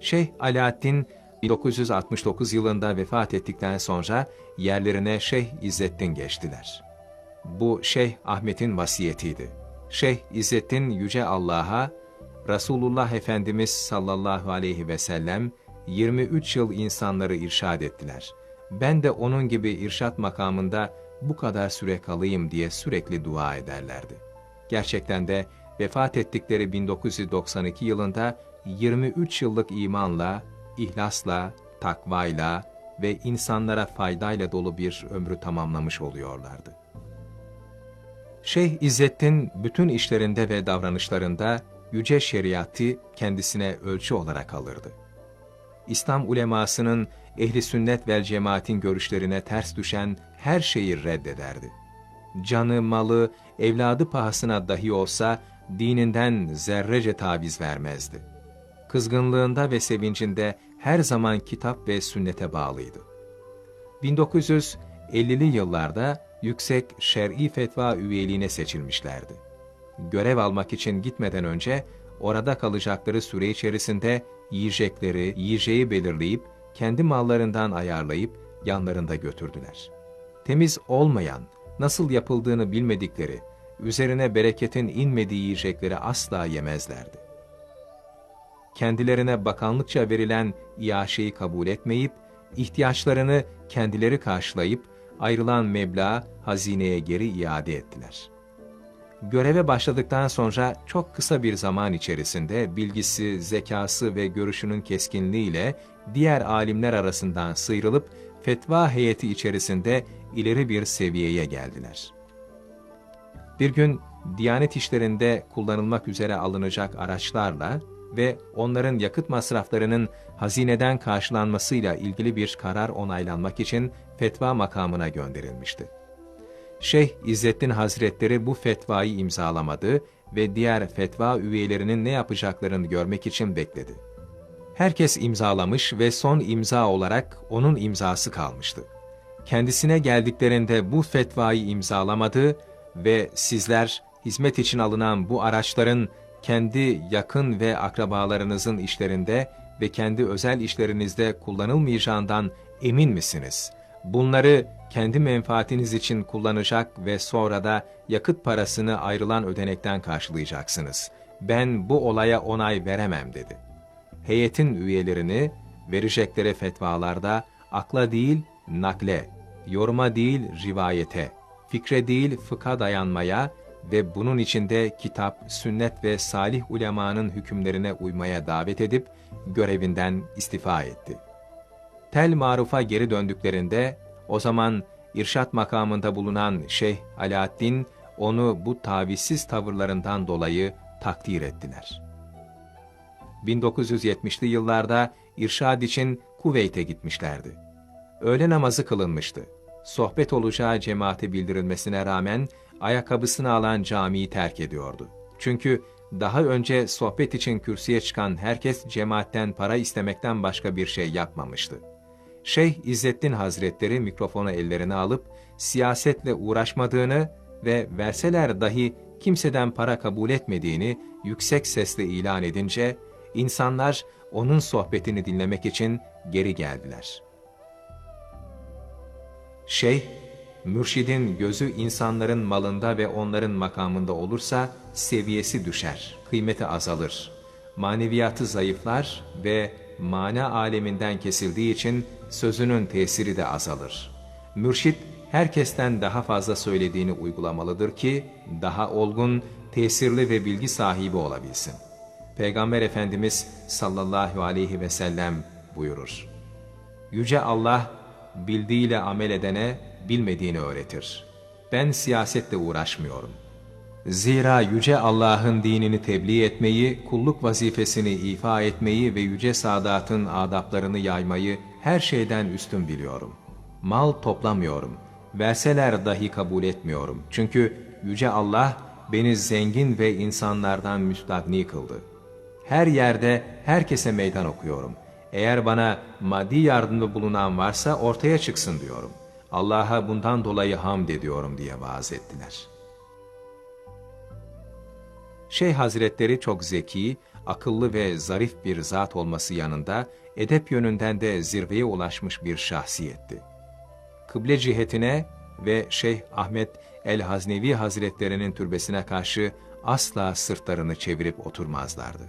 Şeyh Alaaddin 1969 yılında vefat ettikten sonra yerlerine Şeyh İzzettin geçtiler. Bu Şeyh Ahmet'in vasiyetiydi. Şeyh İzzettin Yüce Allah'a, Resulullah Efendimiz sallallahu aleyhi ve sellem 23 yıl insanları irşad ettiler. Ben de onun gibi irşat makamında bu kadar süre kalayım diye sürekli dua ederlerdi. Gerçekten de vefat ettikleri 1992 yılında 23 yıllık imanla, ihlasla, takvayla ve insanlara faydayla dolu bir ömrü tamamlamış oluyorlardı. Şeyh İzzettin bütün işlerinde ve davranışlarında yüce şeriatı kendisine ölçü olarak alırdı. İslam ulemasının ehli sünnet vel cemaatin görüşlerine ters düşen her şeyi reddederdi. Canı, malı, evladı pahasına dahi olsa dininden zerrece taviz vermezdi. Kızgınlığında ve sevincinde her zaman kitap ve sünnete bağlıydı. 1950'li yıllarda yüksek şer'i fetva üyeliğine seçilmişlerdi. Görev almak için gitmeden önce orada kalacakları süre içerisinde yiyecekleri, yiyeceği belirleyip kendi mallarından ayarlayıp yanlarında götürdüler. Temiz olmayan, nasıl yapıldığını bilmedikleri, üzerine bereketin inmediği yiyecekleri asla yemezlerdi. Kendilerine bakanlıkça verilen iaşeyi kabul etmeyip, ihtiyaçlarını kendileri karşılayıp, ayrılan meblağı hazineye geri iade ettiler. Göreve başladıktan sonra çok kısa bir zaman içerisinde bilgisi, zekası ve görüşünün keskinliğiyle diğer alimler arasından sıyrılıp fetva heyeti içerisinde ileri bir seviyeye geldiler. Bir gün Diyanet işlerinde kullanılmak üzere alınacak araçlarla ve onların yakıt masraflarının hazineden karşılanmasıyla ilgili bir karar onaylanmak için fetva makamına gönderilmişti. Şeyh İzzettin Hazretleri bu fetvayı imzalamadı ve diğer fetva üyelerinin ne yapacaklarını görmek için bekledi. Herkes imzalamış ve son imza olarak onun imzası kalmıştı. Kendisine geldiklerinde bu fetvayı imzalamadı ve sizler hizmet için alınan bu araçların kendi yakın ve akrabalarınızın işlerinde ve kendi özel işlerinizde kullanılmayacağından emin misiniz? Bunları kendi menfaatiniz için kullanacak ve sonra da yakıt parasını ayrılan ödenekten karşılayacaksınız. Ben bu olaya onay veremem dedi. Heyetin üyelerini verecekleri fetvalarda akla değil nakle, yoruma değil rivayete, fikre değil fıkha dayanmaya ve bunun içinde kitap, sünnet ve salih ulemanın hükümlerine uymaya davet edip görevinden istifa etti. Tel Maruf'a geri döndüklerinde o zaman irşat makamında bulunan Şeyh Alaaddin onu bu tavizsiz tavırlarından dolayı takdir ettiler. 1970'li yıllarda irşad için Kuveyt'e gitmişlerdi. Öğle namazı kılınmıştı. Sohbet olacağı cemaate bildirilmesine rağmen ayakkabısını alan camiyi terk ediyordu. Çünkü daha önce sohbet için kürsüye çıkan herkes cemaatten para istemekten başka bir şey yapmamıştı. Şeyh İzzettin Hazretleri mikrofonu ellerine alıp siyasetle uğraşmadığını ve verseler dahi kimseden para kabul etmediğini yüksek sesle ilan edince insanlar onun sohbetini dinlemek için geri geldiler. Şeyh, mürşidin gözü insanların malında ve onların makamında olursa seviyesi düşer, kıymeti azalır. Maneviyatı zayıflar ve mana aleminden kesildiği için sözünün tesiri de azalır. Mürşit herkesten daha fazla söylediğini uygulamalıdır ki daha olgun, tesirli ve bilgi sahibi olabilsin. Peygamber Efendimiz sallallahu aleyhi ve sellem buyurur. Yüce Allah bildiğiyle amel edene bilmediğini öğretir. Ben siyasetle uğraşmıyorum. Zira Yüce Allah'ın dinini tebliğ etmeyi, kulluk vazifesini ifa etmeyi ve Yüce Sadat'ın adaplarını yaymayı her şeyden üstün biliyorum. Mal toplamıyorum. Verseler dahi kabul etmiyorum. Çünkü Yüce Allah beni zengin ve insanlardan müstagni kıldı. Her yerde herkese meydan okuyorum. Eğer bana maddi yardımda bulunan varsa ortaya çıksın diyorum. Allah'a bundan dolayı hamd ediyorum diye vaaz ettiler. Şeyh Hazretleri çok zeki, akıllı ve zarif bir zat olması yanında, edep yönünden de zirveye ulaşmış bir şahsiyetti. Kıble cihetine ve Şeyh Ahmet el-Haznevi Hazretlerinin türbesine karşı asla sırtlarını çevirip oturmazlardı.